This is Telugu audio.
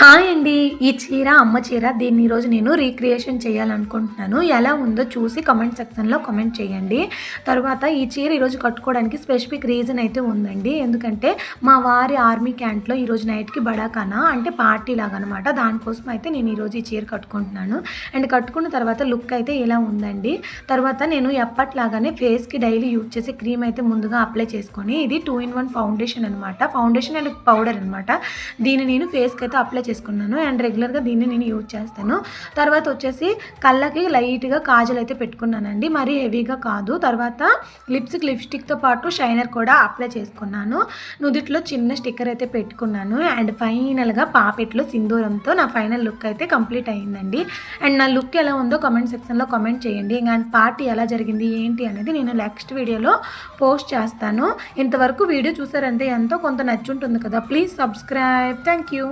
హాయ్ అండి. ఈ చీర అమ్మ చీర దీన్ని ఈరోజు నేను రీక్రియేషన్ చేయాలనుకుంటున్నాను. ఎలా ఉందో చూసి కమెంట్ సెక్షన్లో కమెంట్ చేయండి. తర్వాత ఈ చీర ఈరోజు కట్టుకోవడానికి స్పెసిఫిక్ రీజన్ అయితే ఉందండి. ఎందుకంటే మా వారి ఆర్మీ క్యాంట్లో ఈరోజు నైట్కి బడాకానా అంటే పార్టీ లాగా అనమాట దానికోసం అయితే నేను ఈరోజు ఈ చీర కట్టుకుంటున్నాను. అండ్ కట్టుకున్న తర్వాత లుక్ అయితే ఇలా ఉందండి? తర్వాత నేను ఎప్పట్లాగానే ఫేస్కి డైలీ యూజ్ చేసే క్రీమ్ అయితే ముందుగా అప్లై చేసుకొని ఇది టూ ఇన్ వన్ ఫౌండేషన్ అనమాట. ఫౌండేషన్ అండ్ పౌడర్ అనమాట. దీన్ని నేను ఫేస్కి అయితే అప్లై చేసుకున్నాను. అండ్ రెగ్యులర్గా దీన్ని నేను యూజ్ చేస్తాను. తర్వాత వచ్చేసి కళ్ళకి లైట్గా కాజల్ అయితే పెట్టుకున్నానండి. మరీ హెవీగా కాదు. తర్వాత లిప్స్కి లిప్స్టిక్తో పాటు షైనర్ కూడా అప్లై చేసుకున్నాను. నుదిట్లో చిన్న స్టిక్కర్ అయితే పెట్టుకున్నాను. అండ్ ఫైనల్గా పాపెట్లో సింధూరంతో నా ఫైనల్ లుక్ అయితే కంప్లీట్ అయ్యిందండి అండ్ నా లుక్ ఎలా ఉందో కమెంట్ సెక్షన్లో కమెంట్ చేయండి. ఇంకా పార్టీ ఎలా జరిగింది ఏంటి అనేది నేను నెక్స్ట్ వీడియోలో పోస్ట్ చేస్తాను. ఇంతవరకు వీడియో చూసారంటే ఎంతో కొంత నచ్చుంటుంది కదా. Please subscribe thank you